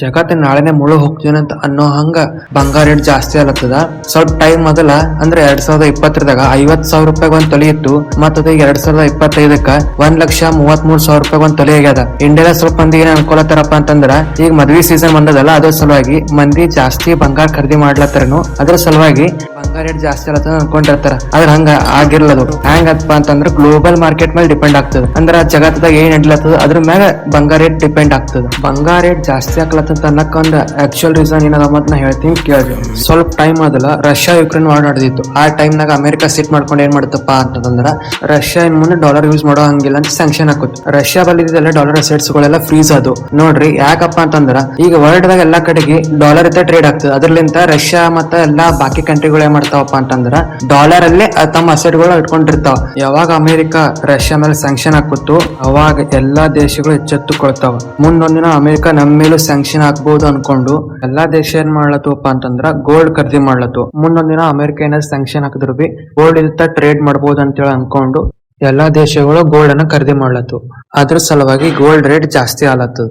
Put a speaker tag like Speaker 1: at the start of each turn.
Speaker 1: ಜಗತ್ತಿನ ನಾಳೆನೆ ಮುಳು ಹೋಗ್ತೀನಿ ಅಂತ ಅನ್ನೋ ಹಂಗ ಬಂಗಾರ ರೇಟ್ ಜಾಸ್ತಿ ಆಲತ್ತದ ಸ್ವಲ್ಪ ಟೈಮ್ ಮೊದಲ ಅಂದ್ರೆ ಎರಡ್ ಸಾವಿರದ ಇಪ್ಪತ್ತರದಾಗ ಐವತ್ ಸಾವಿರ ರೂಪಾಯಿ ಒಂದ್ ತೊಲಿ ಇತ್ತು ಮತ್ತ ಅದ ಎರಡ್ ಸಾವಿರದ ಇಪ್ಪತ್ತೈದಕ್ಕ ಒಂದ್ ಲಕ್ಷ ಮೂವತ್ ಮೂರ್ ಸಾವಿರ ರೂಪಾಯಿ ಒಂದ್ ತೊಲಿ ಆಗ್ಯದ. ಇಂಡಿಯಾದ ಸ್ವಲ್ಪ ಮಂದಿ ಏನ್ ಅನ್ಕೊಳತಾರಪ್ಪ ಅಂತಂದ್ರ, ಈಗ ಮದ್ವಿ ಸೀಸನ್ ಬಂದದಲ್ಲ, ಅದ್ರ ಸಲುವಾಗಿ ಮಂದಿ ಜಾಸ್ತಿ ಬಂಗಾರ ಖರೀದಿ ಮಾಡ್ಲತ್ತರನು, ಅದ್ರ ಸಲುವಾಗಿ ಬಂಗಾರ ರೇಟ್ ಜಾಸ್ತಿ ಆಲತ್ತದ ಅನ್ಕೊಂಡಿರ್ತಾರ. ಆದ್ರ ಹಂಗ ಆಗಿರ್ಲದು. ಹೆಂಗಪ್ಪ ಅಂತಂದ್ರ ಗ್ಲೋಬಲ್ ಮಾರ್ಕೆಟ್ ಮೇಲೆ ಡಿಪೆಂಡ್ ಆಗ್ತದ. ಅಂದ್ರ ಜಗತ್ತದಾಗ ಏನ್ ನಡ್ಲತ್ತದ, ಅದ್ರ ಮ್ಯಾಗ ಬಂಗಾರ ರೇಟ್ ಡಿಪೆಂಡ್ ಆಗ್ತದ. ಬಂಗಾರ ರೇಟ್ ಜಾಸ್ತಿ ಆಗ್ಲತ್ತಂತ ಅನ್ನಕ್ಕ ಒಂದ್ ಆಕ್ಚುಯಲ್ ರೀಸನ್ ಏನದ ಮತ್ತ ನಾ ಹೇಳ್ತೀನಿ ಕೇಳಿ ಸ್ವಲ್ಪ ಟೈಮ್ ಅದಲ್ಲ ರಷ್ಯಾ ಯುಕ್ರೇನ್ ವಾರ್ ನಡೆದಿತ್ತು. ಆ ಟೈಮ್ನಾಗ ಅಮೆರಿಕಾ ಸಿಟ್ ಮಾಡ್ಕೊಂಡು ಏನ್ ಮಾಡುತ್ತಪ್ಪ ಅಂತಂದ್ರ ರಷ್ಯಾ ಇನ್ ಮುಂದೆ ಡಾಲರ್ ಯೂಸ್ ಮಾಡೋ ಹಂಗಿಲ್ಲ ಅಂತ ಸ್ಯಾಂಕ್ಷನ್ ಹಾಕುತ್ತೆ ರಷ್ಯಾ ಬಲ್ಲಿದ್ದೆಲ್ಲ ಡಾಲರ್ ಗಳೆಲ್ಲ ಫ್ರೀಸ್ ಅದು ನೋಡ್ರಿ, ಯಾಕಪ್ಪ ಅಂತಂದ್ರ, ಈಗ ವರ್ಲ್ಡ್ ದಾಗ ಎಲ್ಲಾ ಕಡೆಗೆ ಡಾಲರ್ ಇತ್ತ ಟ್ರೇಡ್ ಆಗ್ತದೆ. ಅದ್ರಲಿಂತ ರಷ್ಯಾ ಮತ್ತ ಎಲ್ಲಾ ಬಾಕಿ ಕಂಟ್ರಿಗಳು ಏನ್ ಮಾಡ್ತಾವಪ್ಪ ಅಂತಂದ್ರ ಡಾಲರ್ ಅಲ್ಲೇ ತಮ್ಮ ಅಸೆಟ್ಗಳು ಇಟ್ಕೊಂಡಿರ್ತಾವ. ಯಾವಾಗ ಅಮೆರಿಕ ರಷ್ಯಾ ಮೇಲೆ ಸ್ಯಾಂಕ್ಷನ್ ಹಾಕುತ್ತೋ, ಅವಾಗ ಎಲ್ಲಾ ದೇಶಗಳು ಎಚ್ಚೆತ್ತುಕೊಳ್ತಾವ. ಮುಂದೊಂದಿನ ಅಮೆರಿಕ ನಮ್ಮ ಮೇಲೂ ಸ್ಯಾಂಕ್ಷನ್ ಹಾಕ್ಬಹುದು ಅನ್ಕೊಂಡು, ಎಲ್ಲಾ ದೇಶ ಏನ್ ಮಾಡ್ಲತ್ತವಪ್ಪ ಅಂತಂದ್ರ ಗೋಲ್ಡ್ ಖರೀದಿ ಮಾಡ್ಲತ್ತು. ಮುಂದೊಂದಿನ ಅಮೆರಿಕ ಏನಾದ್ರು ಸ್ಯಾಂಕ್ಷನ್ ಹಾಕಿದ್ರು ಬಿ ಗೋಲ್ಡ್ ಇಂತ ಟ್ರೇಡ್ ಮಾಡ್ಬೋದು ಅಂತೇಳಿ ಅನ್ಕೊಂಡು, ಎಲ್ಲಾ ದೇಶಗಳು ಗೋಲ್ಡ್ ಅನ್ನ ಖರೀದಿ ಮಾಡ್ಲತ್ತು. ಅದ್ರ ಸಲುವಾಗಿ ಗೋಲ್ಡ್ ರೇಟ್ ಜಾಸ್ತಿ ಆಲತ್ತದ